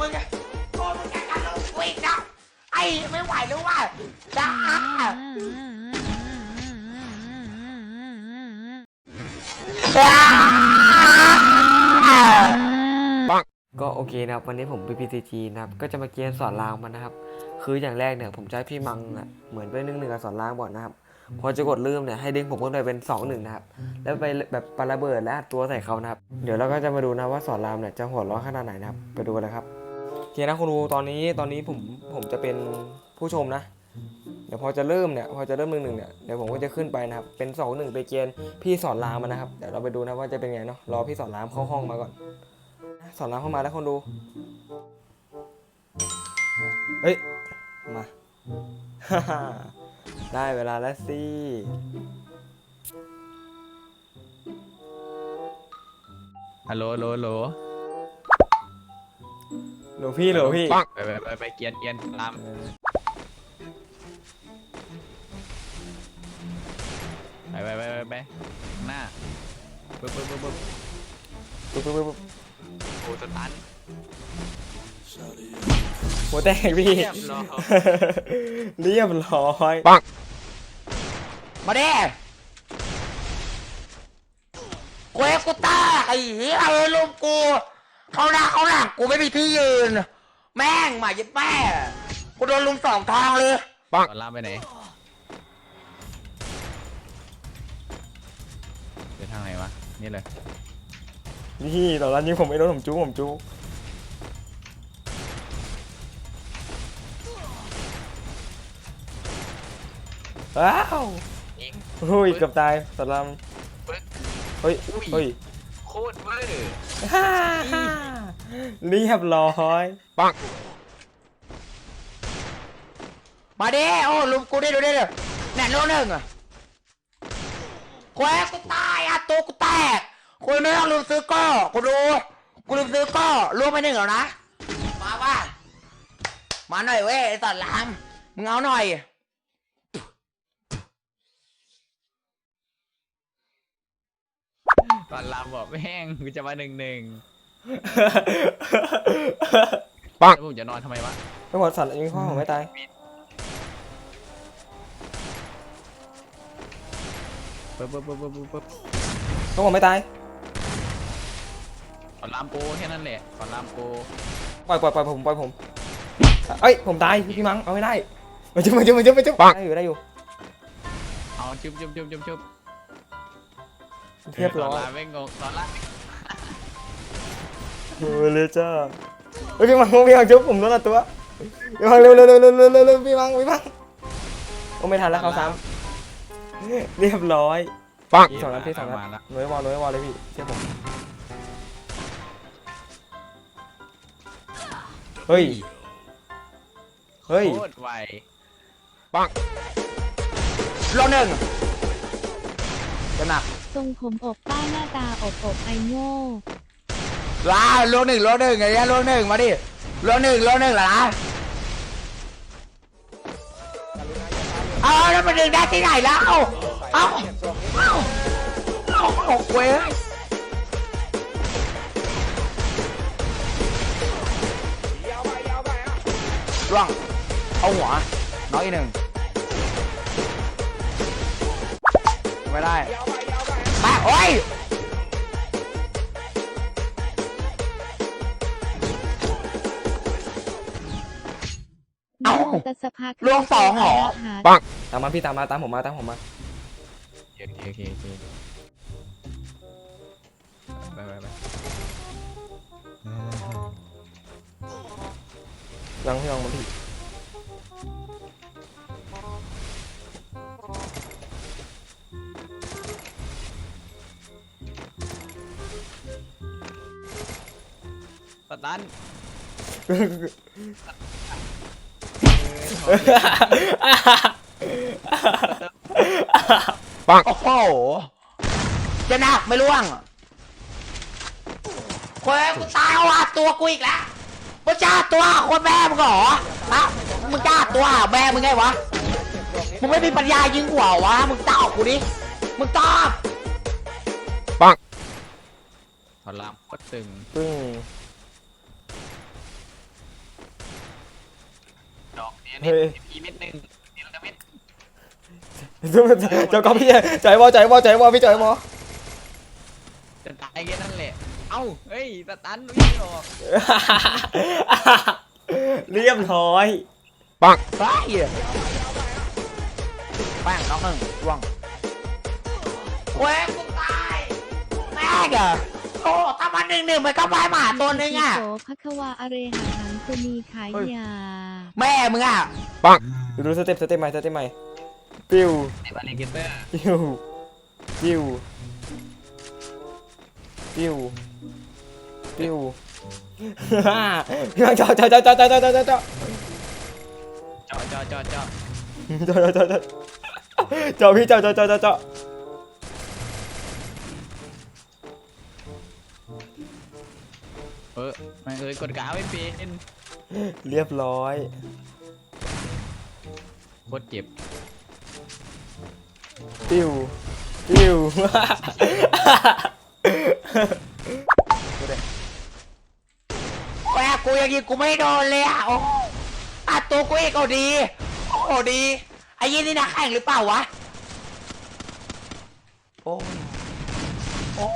มึงอะโอ้มึงจะกันลงกูอีกนะไอ้ไม่ไหวแล้วว่ะจ้าก็โอเคนะครับ วันนี้ผม PPCG นะครับ ก็จะมาเกียนสอนรามมันนะครับ คืออย่างแรกเนี่ยผมจะให้พี่มังอะเหมือนไปนึ่งหนึ่งกับสอนรามก่อนนะครับ พอจะกดลืมเนี่ยให้ดึงผมขึ้นไปเป็น2อหนึ่งนะครับ แล้วไปแบบปาระเบิดและอัดตัวใส่เขานะครับ เดี๋ยวเราก็จะมาดูนะว่าสอนรามเนี่ยจะหัวเร้อขนาดไหนนะครับ ไปดูกันเลยครับโอเคนะคุณดูตอนนี้ตอนนี้ผมผมจะเป็นผู้ชมนะ เดี๋ยวพอจะเริ่มเนี่ยพอจะเริ่มหนึ่งหนึ่งเนี่ยเดี๋ยวผมก็จะขึ้นไปนะครับเป็น2อหนึ่งไปเกณฑ์พี่สอนรามมานะครับเดี๋ยวเราไปดูนะว่าจะเป็นไงเนาะรอพี่สอนรามเข้าห้องมาก่อน สอนรามเข้ามาแล้วคนดูเฮ้ยมา ได้เวลาแล้วสิฮัลโหลฮัลโหลฮัลโหลหลวพี่หลวพี่ ไปไปไปไปเกียนเกียนตามเออไปไปไปไปไปข้างหน้าปึ๊บปึ๊บปึ๊บปึ๊บปุ๊บปุ๊บปุ๊บปุ๊บโอ้สตันหัวแตกพี่ เรียบร้อย เรียบร้อย มาเด้กูเอกูต้าไอ้เหี้ยเออลุมกูเขาหน้าเขาหลังกูไม่มีที่ยืน แม่งหมายึดแม่กูโดนลุมสองทางเลยก่อนล่ามไปไหนเดี๋ยวทางไหนวะ นี่เลย นี่ตอนนั้นยิงผมไม่โดนผมจุ๊ผมจุ๊ว้าวยิง เฮ้ยเกือบตายสอนรามปึ๊บเฮ้ยอุ้ยเฮ้ยโคตรเวอร์ฮ่าฮ่าเรียบร้อยมาเด้โอ้ลุมกูได้ดูได้เลยแน่นโลหนึ่งอะกูเอกูตายอะตัวกูแตกกูไม่ต้องลืมซื้อก้อกูดูกูลืมซื้อก้อรวมไปหนึ่งแล้วนะมาว่ามาหน่อยเว้ยไอ้สัตว์ลามมึงเอาหน่อย ก่อนลามบอกแม่งกูจะมาหนึ่งหนึ่งปัง แล้วผมจะนอนทำไมวะไม่หมดสัตว์ยิงข้อผมไม่ตายปึ๊บปึ๊บปึ๊บปึ๊บปึ๊บปึ๊บข้อผมไม่ตายก่อนลามโปแค่นั้นแหละก่อนลามโปปล่อยปล่อยปล่อยผมปล่อยผมเอ้ยผมตายพี่มังเอาไม่ได้มาจุ๊บมาจุ๊บมาจุ๊บมาจุ๊บได้อยู่ได้อยู่เอาจุ๊บจุ๊บจุ๊บจุ๊บจุ๊บ เรียบร้อก่อยนลามไม่งงก่อนลามโอ้เลยจ้าเฮ้ยพี่มังพี่มังจุ๊บผมโดนละตัวพี่มังเร็วเร็วเร็วเร็วเร็วเร็วเร็วพี่มังพี่มังโอ้ไม่ทันแล้วเขาซ้ำเรียบร้อยปังสองนัดพี่สองนัดมาละหน่วยวอลหน่วยวอลเลยพี่เชื่อผมเฮ้ยเฮ้ยโคตรไวโลหนึ่งจะหนัก ทรงผมอบป้าหน้าตาอบอบไอโง่ว้าโลหนึ่งโลหนึ่งไงเนี่ยโลหนึ่งมาดิโลหนึ่งโลหนึ่งเหรอนะเอาแล้วมันดึงได้ที่ไหนแล้ว เอาเอาเอาเอาเว้ยร่วงเอาหัว น้อยอีหนึ่งไม่ได้ โอ้ยเอ้าแต่สภาลวงสองเหรอหาปังตามมาพี่ตามมาตามผมมาตามผมมาโอเคโอเคโอเคไปไปไปยังพี่ยังมาพี่ สตันโอ้โหจะหนักไม่ร่วงเฮ้ยกูตายเอาอะตัวกูอีกแล้วมึงจ้าตัวคนแม่มึงเหรอฮะมึงจ้าตัวหาแม่มึงไงวะมึงไม่มีปัญญายิงหัววะมึงตอบกูดิมึงตอบถอนลามโคตรตึงปึ้ง เฮ้ยพีเม็ดหนึ่งเดี๋ยวจะเม็ดเจ้าก็พี่ใจวอใจวอใจวอพี่ใจวอจะตายแค่นั้นแหละ เอ้า เฮ้ยสตันวิ่งออกเรียบร้อย ปังตายปังน้องหนึ่งว่วงแหวกตายแม่กะโอ้ตามันหนึ่งหนึ่งไปก็ไปหมาตัวนึงอะโสภควาอะเรหังคุมีขายยา แม่มึงอะปังดูสเต็ปสเต็ปใหม่สเต็ปใหม่ปิ้วไอ้บาเลเกเตอร์ปิ้วปิ้วปิ้วปิ้วจ่าพี่บังเจาะเจาะเจาะเจาะเจาะเจาะเจาะจอจอจอจอเจาะพี่เจาะเจาะเจาะเจาะ ม่งเอ้ยกดกาไม่เป็นเรียบร้อย โคตรเจ็บติวติว แม่กูยังยิงกูไม่โดนเลยอะโอ้อัดตัวกูเองก็ดีโอ้ดีไอ้ยี่นี่นะแข่งหรือเปล่าวะโอ้โอ้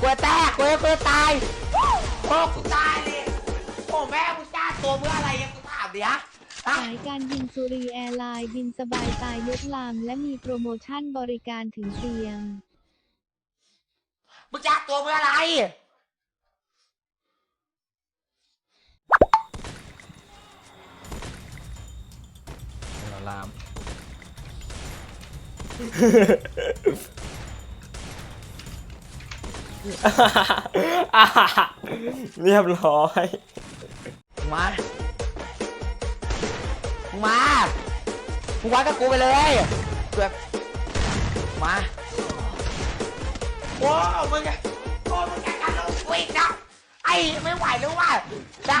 กลัวแตกกลัวกลัวตายกูตายเลยโอ้แม่กูจ้าตัวเมื่ออะไรยังกูถามดิยะสายการบินสุรีแอร์ไลน์บินสบายตายยกลำและมีโปรโมชั่นบริการถึงเตียง มึงจ้าตัวเมื่ออะไรลาม เรียบร้อยมามามึงวัดกับกูไปเลยแบบมาว้าวมึงไโอ้มึงแกกันลูกวิ่งนะไอ้ไม่ไหวแล้วว่ะจ้า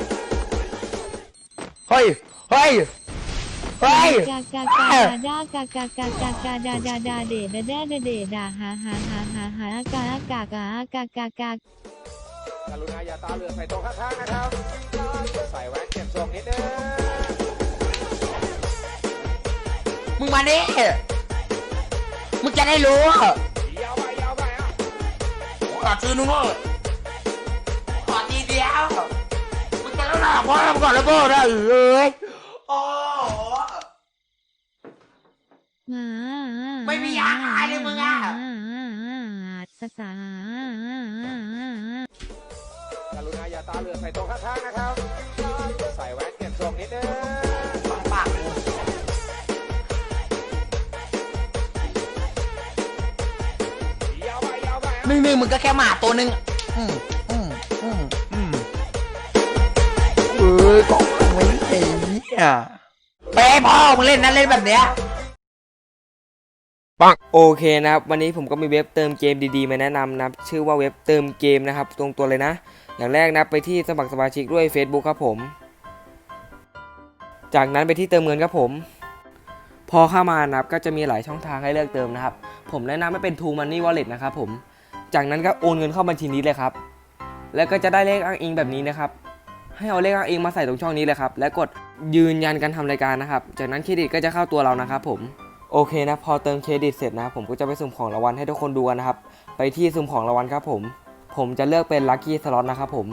เฮ้ย เฮ้ย เฮ้ย กากากาดากากากากากาดาดาดาเดดาแดดาเดดาหาหาหาหาหากาอากากาอากากากากกรุณาอย่าตาเหลือกใส่ตรงข้างๆนะครับ ใส่แว่นเก็บทรงนิดนึง มึงมาดิมึงจะได้รู้ยาวไปยาวไปอะขอทีนึง หนาพ่อมึงก่อนแล้วพ่อได้เอ้ยโอ้โหไม่มียาขายเลยมึงอะสสากรุณาอย่าตาเหลือกใส่ตรงข้างๆนะครับ ใส่แว่นเก็บทรงนิดนึงปากปากหนึ่งหนึ่งมึงก็แค่หมาตัวหนึ่ง อ้ยก็ไม่เนเนี่ยไปให้พ่อมึงเล่นนะเล่นแบบเนี้ยปังโอเคนะครับวันนี้ผมก็มีเว็บเติมเกมดีๆมาแนะนำนะครับชื่อว่าเว็บเติมเกมนะครับ ตรงตัวเลยนะ อย่างแรกนะไปที่สมัครสมาชิกด้วย Facebook ครับผม จากนั้นไปที่เติมเงินครับผม พอเข้ามานะครับก็จะมีหลายช่องทางให้เลือกเติมนะครับ ผมแนะนำให้เป็น True Money Wallet นะครับผม จากนั้นก็โอนเงินเข้าบัญชีนี้เลยครับ แล้วก็จะได้เลขอ้างอิงแบบนี้นะครับ ให้เอาเลขอ้างอิงมาใส่ตรงช่องนี้เลยครับ และกดยืนยันการทำรายการนะครับ จากนั้นเครดิตก็จะเข้าตัวเรานะครับผมโอเคนะพอเติมเครดิตเสร็จนะครับผมก็จะไปสุ่มของรางวัลให้ทุกคนดูกันะครับ ไปที่สุ่มของรางวัลครับผม ผมจะเลือกเป็นลัคกี้สล็อตนะครับผม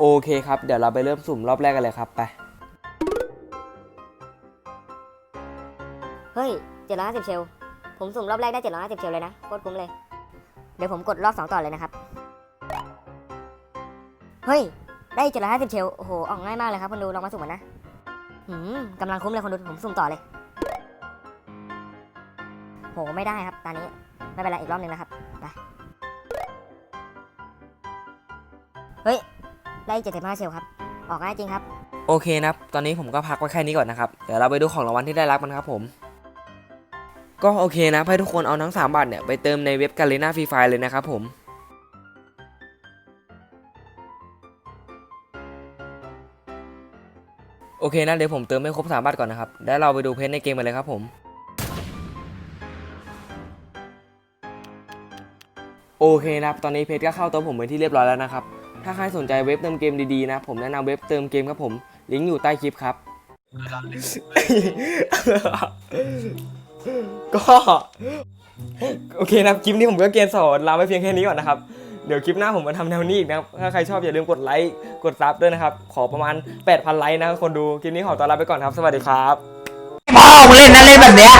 โอเคครับ เดี๋ยวเราไปเริ่มสุ่มรอบแรกกันเลยครับไปเฮ้ยเจ็ดร้อยห้าสิบเชลผผมสุ่มรอบแรกได้750เชลเลยนะโคตรคุ้มเลย เดี๋ยวผมกดรอบ 2 ต่อเลยนะครับ เฮ้ย ได้750เชลโอ้โห ออกง่ายมากเลยครับคนดู ลองมาสุ่มกันนะหืมกำลังคุ้มเลยคนดู ผมสุ่มต่อเลย โห ไม่ได้ครับ ตอนนี้ ไม่เป็นไรอีกรอบหนึ่งนะครับไปเฮ้ย ได้75เชลครับ ออกง่ายจริงครับ โอเคนะครับ ตอนนี้ผมก็พักไว้แค่นี้ก่อนนะครับ เดี๋ยวเราไปดูของรางวัลที่ได้รับกันครับผม ก็โอเคนะ ให้ทุกคนเอาทั้ง 3บัตรเนี่ยไปเติมในเว็บกาเลน่าฟรีไฟเลยนะครับผม โอเคนะเดี๋ยวผมเติมให้ครบ3บัตรก่อนนะครับ แล้วเราไปดูเพจในเกมกันเลยครับผม โอเคนะครับ ตอนนี้เพจก็เข้าตัวผมเป็นที่เรียบร้อยแล้วนะครับ ถ้าใครสนใจเว็บเติมเกมดีๆนะ ผมแนะนำเว็บเติมเกมครับผม ลิงก์อยู่ใต้คลิปครับ ก็ โอเคนะครับคลิปนี้ผมก็เกณฑ์สอนลาไปเพียงแค่นี้ก่อนนะครับ เดี๋ยวคลิปหน้าผมมาทำแนวนี้อีกนะครับ ถ้าใครชอบอย่าลืมกดไลค์กดซับด้วยนะครับ ขอประมาณ 8,000 ไลค์นะคนดู คลิปนี้ขอตัวลาไปก่อนครับ สวัสดีครับ พ่อมึงเล่นนะเล่นแบบเนี้ย